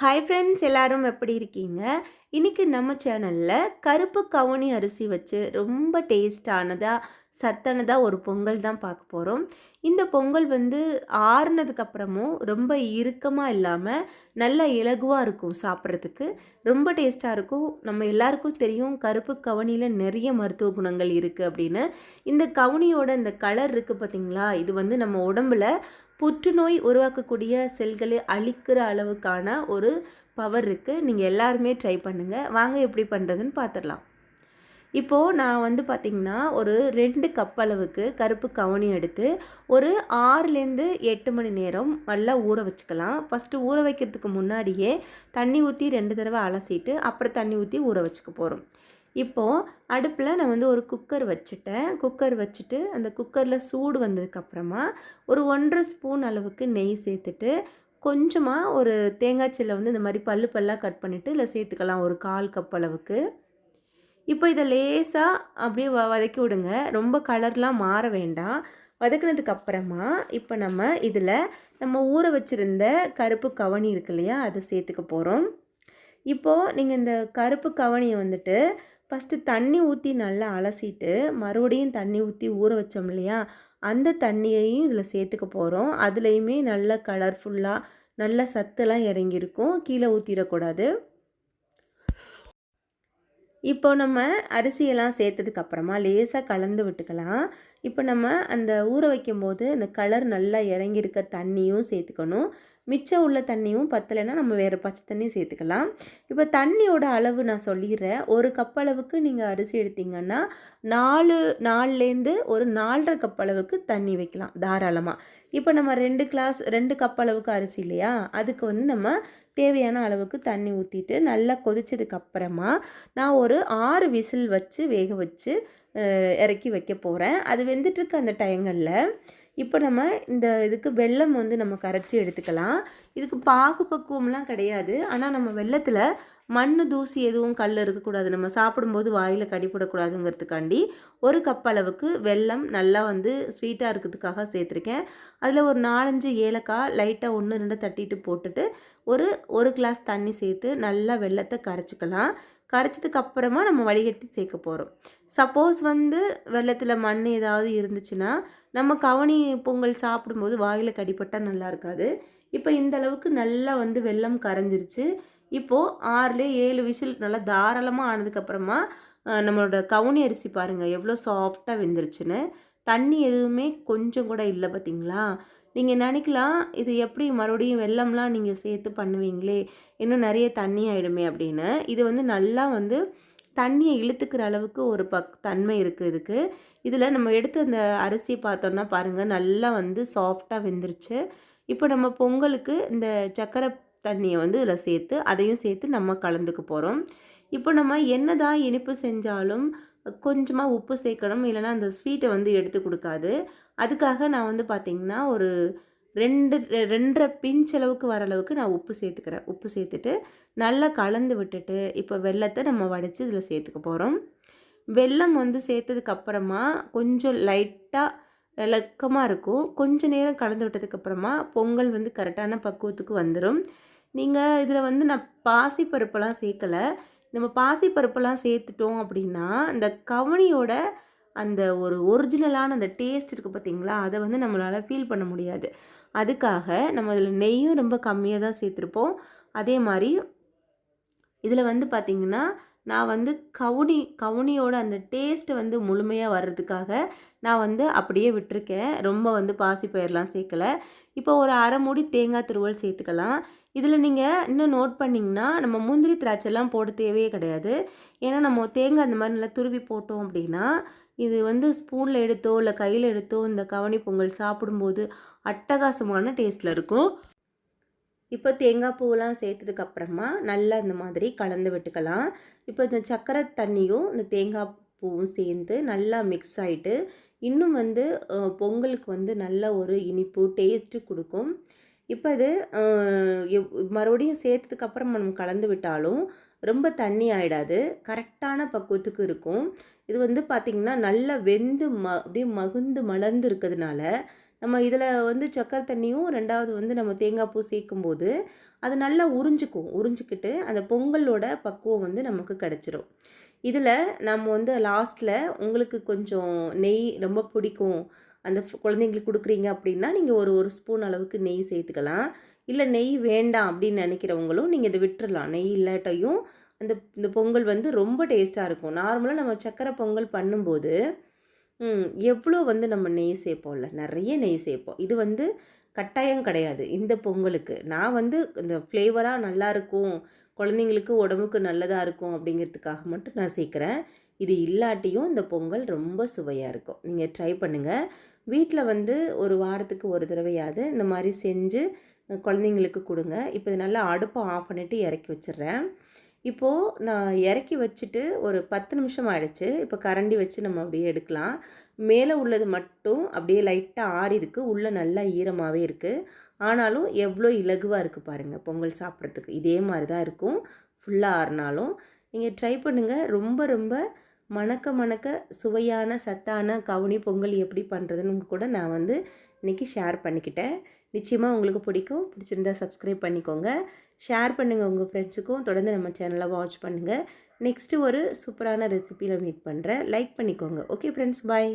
Hi friends எல்லோரும் எப்படி இருக்கீங்க? இன்னைக்கு நம்ம சேனலில் கருப்பு கவுனி அரிசி வச்சு ரொம்ப டேஸ்டானதாக சத்தானதாக ஒரு பொங்கல் தான் பார்க்க போகிறோம் இந்த பொங்கல் வந்து ஆறுனதுக்கப்புறமும் ரொம்ப இறுக்கமாக இல்லாமல் நல்லா இலகுவாக இருக்கும் சாப்பிட்றதுக்கு. ரொம்ப டேஸ்ட்டாக இருக்கும். நம்ம எல்லாருக்கும் தெரியும் கருப்பு கவனியில் நிறைய மருத்துவ குணங்கள் இருக்குது அப்படின்னு. இந்த கவனியோட இந்த கலர் இருக்குது பார்த்தீங்களா இது வந்து நம்ம உடம்புல புற்றுநோய் உருவாக்கக்கூடிய செல்களை அழிக்கிற அளவுக்கான ஒரு பவர் இருக்குது நீங்கள் எல்லாருமே ட்ரை பண்ணுங்கள் வாங்க எப்படி பண்ணுறதுன்னு பார்த்துடலாம் இப்போது நான் வந்து பார்த்திங்கன்னா ஒரு ரெண்டு கப் அளவுக்கு கருப்பு கவனி எடுத்து ஒரு ஆறுலேருந்து எட்டு மணி நேரம் நல்லா ஊற வச்சுக்கலாம். ஃபஸ்ட்டு ஊற வைக்கிறதுக்கு முன்னாடியே தண்ணி ஊற்றி ரெண்டு தடவை அலசிட்டு அப்புறம் தண்ணி ஊற்றி ஊற வச்சுக்க போகிறோம் இப்போது அடுப்பில் நான் வந்து ஒரு குக்கர் வச்சுட்டேன். குக்கர் வச்சுட்டு அந்த குக்கரில் சூடு வந்ததுக்கப்புறமா ஒரு ஒன்றரை ஸ்பூன் அளவுக்கு நெய் சேர்த்துட்டு கொஞ்சமாக ஒரு தேங்காய் சில்லை வந்து இந்த மாதிரி பல்லு பல்லாக கட் பண்ணிவிட்டு இல்லை சேர்த்துக்கலாம் ஒரு கால் கப் அளவுக்கு. இப்போ இதை லேசாக அப்படியே வ வதக்கி விடுங்க. ரொம்ப கலர்லாம் மாற வேண்டாம். வதக்கினதுக்கு அப்புறமா இப்போ நம்ம இதில் நம்ம ஊற வச்சுருந்த கருப்பு கவனி இருக்கு இல்லையா அதை சேர்த்துக்க போகிறோம் இப்போது நீங்கள் இந்த கருப்பு கவனியை வந்துட்டு ஃபஸ்ட்டு தண்ணி ஊற்றி நல்லா அலசிட்டு மறுபடியும் தண்ணி ஊற்றி ஊற வச்சோம் இல்லையா அந்த தண்ணியையும் இதில் சேர்த்துக்க போகிறோம் அதுலேயுமே நல்ல கலர்ஃபுல்லாக நல்ல சத்தெல்லாம் இறங்கியிருக்கும். கீழே ஊற்றிடக்கூடாது இப்போ நம்ம அரிசியெல்லாம் சேர்த்ததுக்கப்புறமா லேசாக கலந்து விட்டுக்கலாம். இப்போ நம்ம அந்த ஊற வைக்கும்போது அந்த கலர் நல்லா இறங்கியிருக்க தண்ணியும் சேர்த்துக்கணும். மிச்சம் உள்ள தண்ணியும் பத்தலைன்னா நம்ம வேறு பச்சை தண்ணி சேர்த்துக்கலாம். இப்போ தண்ணியோட அளவு நான் சொல்லிடுறேன். ஒரு கப் அளவுக்கு நீங்கள் அரிசி எடுத்தீங்கன்னா நாலு நாலுலேருந்து ஒரு நாலரை கப் அளவுக்கு தண்ணி வைக்கலாம் தாராளமாக இப்போ நம்ம ரெண்டு கிளாஸ் ரெண்டு கப் அளவுக்கு அரிசி இல்லையா? அதுக்கு வந்து நம்ம தேவையான அளவுக்கு தண்ணி ஊற்றிட்டு நல்லா கொதிச்சதுக்கு அப்புறமா நான் ஒரு ஆறு விசில் வச்சு வேக வச்சு இறக்கி வைக்க போகிறேன் அது வெந்துட்டுருக்கு அந்த டயங்களில் இப்போ நம்ம இந்த இதுக்கு வெல்லம் வந்து நம்ம கரைச்சி எடுத்துக்கலாம். இதுக்கு பாகு பக்குவம்லாம் கிடையாது. ஆனால் நம்ம வெள்ளத்தில் மண் தூசி எதுவும் கல் இருக்கக்கூடாது. நம்ம சாப்பிடும்போது வாயில் கடிப்படக்கூடாதுங்கிறதுக்காண்டி ஒரு கப் அளவுக்கு வெல்லம் நல்லா வந்து ஸ்வீட்டாக இருக்கிறதுக்காக சேர்த்துருக்கேன். அதில் ஒரு நாலஞ்சு ஏலக்காய் லைட்டாக ஒன்று ரெண்டு தட்டிட்டு போட்டுட்டு ஒரு ஒரு கிளாஸ் தண்ணி சேர்த்து நல்லா வெள்ளத்தை கரைச்சிக்கலாம். கரைச்சதுக்கு அப்புறமா நம்ம வடிகட்டி சேர்க்க போகிறோம் சப்போஸ் வந்து வெள்ளத்தில் மண் ஏதாவது இருந்துச்சுன்னா நம்ம கவனி பொங்கல் சாப்பிடும்போது வாயில் கடிப்பட்டால் நல்லா இருக்காது. இப்போ இந்த அளவுக்கு நல்லா வந்து வெள்ளம் கரைஞ்சிருச்சு. இப்போது ஆறுல ஏழு விசில் நல்லா தாராளமாக ஆனதுக்கப்புறமா நம்மளோட கவுனி அரிசி பாருங்கள் எவ்வளோ சாஃப்டாக வெந்துருச்சுன்னு. தண்ணி எதுவுமே கொஞ்சம் கூட இல்லை பார்த்தீங்களா நீங்கள் நினைக்கலாம் இது எப்படி மறுபடியும் வெள்ளம்லாம் நீங்கள் சேர்த்து பண்ணுவீங்களே இன்னும் நிறைய தண்ணி ஆகிடுமே அப்படின்னு. இது வந்து நல்லா வந்து தண்ணியை இழுத்துக்கிற அளவுக்கு ஒரு பக் தன்மை இருக்குது இதுக்கு. இதில் நம்ம எடுத்து அந்த அரிசி பார்த்தோன்னா பாருங்கள் நல்லா வந்து சாஃப்டாக வெந்துருச்சு. இப்போ நம்ம பொங்கலுக்கு இந்த சக்கரை தண்ணியை வந்து இதில் சேர்த்து அதையும் சேர்த்து நம்ம கலந்துக்க போகிறோம் இப்போ நம்ம என்ன தான் இனிப்பு செஞ்சாலும் கொஞ்சமாக உப்பு சேர்க்கணும் இல்லைனா அந்த ஸ்வீட்டை வந்து எடுத்து கொடுக்காது. அதுக்காக நான் வந்து பார்த்திங்கன்னா ஒரு ரெண்டு ரெண்டரை பிஞ்ச் அளவுக்கு வர அளவுக்கு நான் உப்பு சேர்த்துக்கிறேன். உப்பு சேர்த்துட்டு நல்லா கலந்து விட்டுட்டு இப்போ வெள்ளத்தை நம்ம வடித்து இதில் சேர்த்துக்க போகிறோம் வெல்லம் வந்து சேர்த்ததுக்கப்புறமா கொஞ்சம் லைட்டாக இலக்கமாக இருக்கும். கொஞ்சம் நேரம் கலந்து விட்டதுக்கப்புறமா பொங்கல் வந்து கரெக்டான பக்குவத்துக்கு வந்துடும் நீங்கள் இதில் வந்து நான் பாசிப்பருப்பெல்லாம் சேர்க்கலை. நம்ம பாசிப்பருப்பெல்லாம் சேர்த்துட்டோம் அப்படின்னா அந்த கவனியோட அந்த ஒரு ஒரிஜினலான அந்த டேஸ்ட் இருக்குது பார்த்தீங்களா அதை வந்து நம்மளால் ஃபீல் பண்ண முடியாது. அதுக்காக நம்ம இதில் நெய்யும் ரொம்ப கம்மியாக தான் சேர்த்துருப்போம். அதே மாதிரி இதில் வந்து பார்த்திங்கன்னா நான் வந்து கவுனி கவுனியோட அந்த டேஸ்ட்டு வந்து முழுமையாக வர்றதுக்காக நான் வந்து அப்படியே விட்டுருக்கேன். ரொம்ப வந்து பாசிப்பயிரெலாம் சேர்க்கலை. இப்போ ஒரு அரை மூடி தேங்காய் துருவல் சேர்த்துக்கலாம். இதில் நீங்கள் இன்னும் நோட் பண்ணிங்கன்னா நம்ம முந்திரி திராட்சைலாம் போட தேவையே கிடையாது. ஏன்னா நம்ம தேங்காய் அந்த மாதிரி நல்லா துருவி போட்டோம் அப்படின்னா இது வந்து ஸ்பூனில் எடுத்தோ இல்லை கையில் எடுத்தோ இந்த கவனி பொங்கல் சாப்பிடும்போது அட்டகாசமான டேஸ்ட்டில் இருக்கும். இப்போ தேங்காய் பூவெலாம் சேர்த்ததுக்கப்புறமா நல்லா இந்த மாதிரி கலந்து விட்டுக்கலாம். இப்போ இந்த சக்கரை தண்ணியும் இந்த தேங்காய் பூவும் சேர்ந்து நல்லா மிக்ஸ் ஆகிட்டு இன்னும் வந்து பொங்கலுக்கு வந்து நல்ல ஒரு இனிப்பு டேஸ்ட்டு கொடுக்கும். இப்போ இது மறுபடியும் சேர்த்ததுக்கப்புறம் நம்ம கலந்து விட்டாலும் ரொம்ப தண்ணி ஆகிடாது கரெக்டான பக்குவத்துக்கு இருக்கும். இது வந்து பார்த்திங்கன்னா நல்லா வெந்து ம அப்படியே மகுந்து மலர்ந்து இருக்கிறதுனால நம்ம இதில் வந்து சக்கரை தண்ணியும் ரெண்டாவது வந்து நம்ம தேங்காய் பூ சேர்க்கும்போது அது நல்லா உறிஞ்சிக்கும். உறிஞ்சிக்கிட்டு அந்த பொங்கலோட பக்குவம் வந்து நமக்கு கிடச்சிரும். இதில் நம்ம வந்து லாஸ்ட்டில் உங்களுக்கு கொஞ்சம் நெய் ரொம்ப பிடிக்கும். அந்த குழந்தைங்களுக்கு கொடுக்குறீங்க அப்படின்னா நீங்கள் ஒரு ஒரு ஸ்பூன் அளவுக்கு நெய் சேர்த்துக்கலாம். இல்லை நெய் வேண்டாம் அப்படின்னு நினைக்கிறவங்களும் நீங்கள் இதை விட்டுறலாம். நெய் இல்லாட்டையும் அந்த இந்த பொங்கல் வந்து ரொம்ப டேஸ்ட்டாக இருக்கும். நார்மலாக நம்ம சக்கரை பொங்கல் பண்ணும்போது எவ்வளோ வந்து நம்ம நெய் சேர்ப்போம்ல நிறைய நெய் சேர்ப்போம் இது வந்து கட்டாயம் கிடையாது. இந்த பொங்கலுக்கு. நான் வந்து இந்த ஃப்ளேவராக நல்லா இருக்கும் குழந்தைங்களுக்கு உடம்புக்கு நல்லதாக இருக்கும் அப்படிங்கிறதுக்காக மட்டும் நான் சேர்க்குறேன். இது இல்லாட்டியும் இந்த பொங்கல் ரொம்ப சுவையாக இருக்கும். நீங்கள் ட்ரை பண்ணுங்கள் வீட்டில் வந்து ஒரு வாரத்துக்கு ஒரு தடவையாவது இந்த மாதிரி செஞ்சு குழந்தைங்களுக்கு கொடுங்க. இப்போ இது நல்லா அடுப்பை ஆஃப் பண்ணிவிட்டு இறக்கி வச்சிடுறேன். இப்போது நான் இறக்கி வச்சுட்டு ஒரு பத்து நிமிஷம் ஆயிடுச்சு. இப்போ கரண்டி வச்சு நம்ம அப்படியே எடுக்கலாம். மேலே உள்ளது மட்டும் அப்படியே லைட்டாக ஆறி இருக்குது உள்ளே நல்லா ஈரமாகவே இருக்குது ஆனாலும் எவ்வளோ இலகுவாக இருக்குது பாருங்கள் பொங்கல் சாப்பிட்றதுக்கு. இதே மாதிரி தான் இருக்கும் ஃபுல்லாக ஆறினாலும். நீங்கள் ட்ரை பண்ணுங்கள் ரொம்ப ரொம்ப மணக்க மணக்க சுவையான சத்தான கவுனி பொங்கல் எப்படி பண்ணுறதுன்னு கூட நான் வந்து இன்றைக்கி ஷேர் பண்ணிக்கிட்டேன். நிச்சயமாக உங்களுக்கு பிடிக்கும். பிடிச்சிருந்தா சப்ஸ்கிரைப் பண்ணிக்கோங்க. ஷேர் பண்ணுங்கள் உங்கள் ஃப்ரெண்ட்ஸுக்கும் தொடர்ந்து நம்ம சேனலை வாட்ச் பண்ணுங்கள் நெக்ஸ்ட்டு ஒரு சூப்பரான ரெசிபியில் மீட் பண்ணுறேன் லைக் பண்ணிக்கோங்க. Okay friends bye